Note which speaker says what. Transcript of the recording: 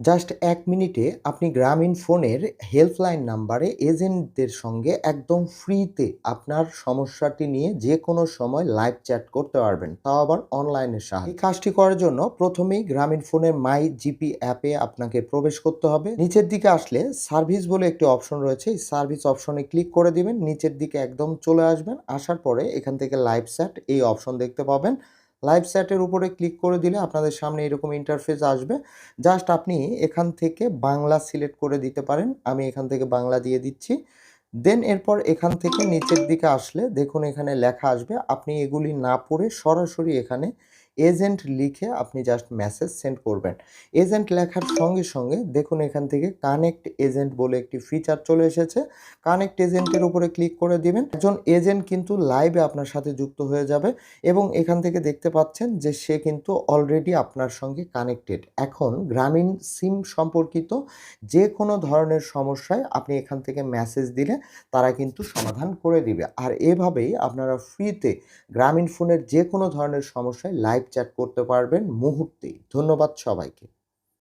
Speaker 1: Just এক মিনিটে আপনি গ্রামীণ ফোনের হেল্পলাইন নাম্বারে এজেন্টদের সঙ্গে একদম ফ্রিতে আপনার সমস্যাটি নিয়ে যে কোনো সময় লাইভ চ্যাট করতে পারবেন। তাও আবার অনলাইনের সাহায্যে। কাজটি করার জন্য প্রথমেই গ্রামীণ ফোনের মাই জিপি অ্যাপে আপনাকে প্রবেশ করতে হবে। নিচের দিকে আসলে সার্ভিস বলে একটি অপশন রয়েছে। এই সার্ভিস অপশনে ক্লিক করে দিবেন। নিচের দিকে একদম চলে আসবেন। আসার পরে এখান থেকে লাইভ চ্যাট এই অপশন দেখতে পাবেন। লাইভ চ্যাটের উপরে ক্লিক করে দিলে আপনাদের সামনে এরকম ইন্টারফেস আসবে। জাস্ট আপনি এখান থেকে বাংলা সিলেক্ট করে দিতে পারেন। আমি এখান থেকে বাংলা দিয়ে দিচ্ছি। দেন এরপর এখান থেকে নিচের দিকে আসলে দেখুন এখানে লেখা আসবে। আপনি এগুলি না পড়ে সরাসরি এখানে এজেন্ট লিখে আপনি জাস্ট মেসেজ সেন্ড করবেন। এজেন্ট লেখার সঙ্গে সঙ্গে দেখুন এখান থেকে কানেক্ট এজেন্ট বলে একটি ফিচার চলে এসেছে। কানেক্ট এজেন্টের উপরে ক্লিক করে দিবেন। একজন এজেন্ট কিন্তু লাইভে আপনার সাথে যুক্ত হয়ে যাবে এবং এখান থেকে দেখতে পাচ্ছেন যে সে কিন্তু অলরেডি আপনার সঙ্গে কানেক্টেড এখন গ্রামীণ সিম সম্পর্কিত যে কোনো ধরনের সমস্যায় আপনি এখান থেকে মেসেজ দিলে তারা কিন্তু সমাধান করে দিবে। আর এভাবেই আপনারা ফ্রিতে গ্রামীণ ফোনের যে কোনো ধরনের সমস্যায় লাইভ চ্যাট করতে পারবেন মুহূর্তেই। ধন্যবাদ সবাইকে।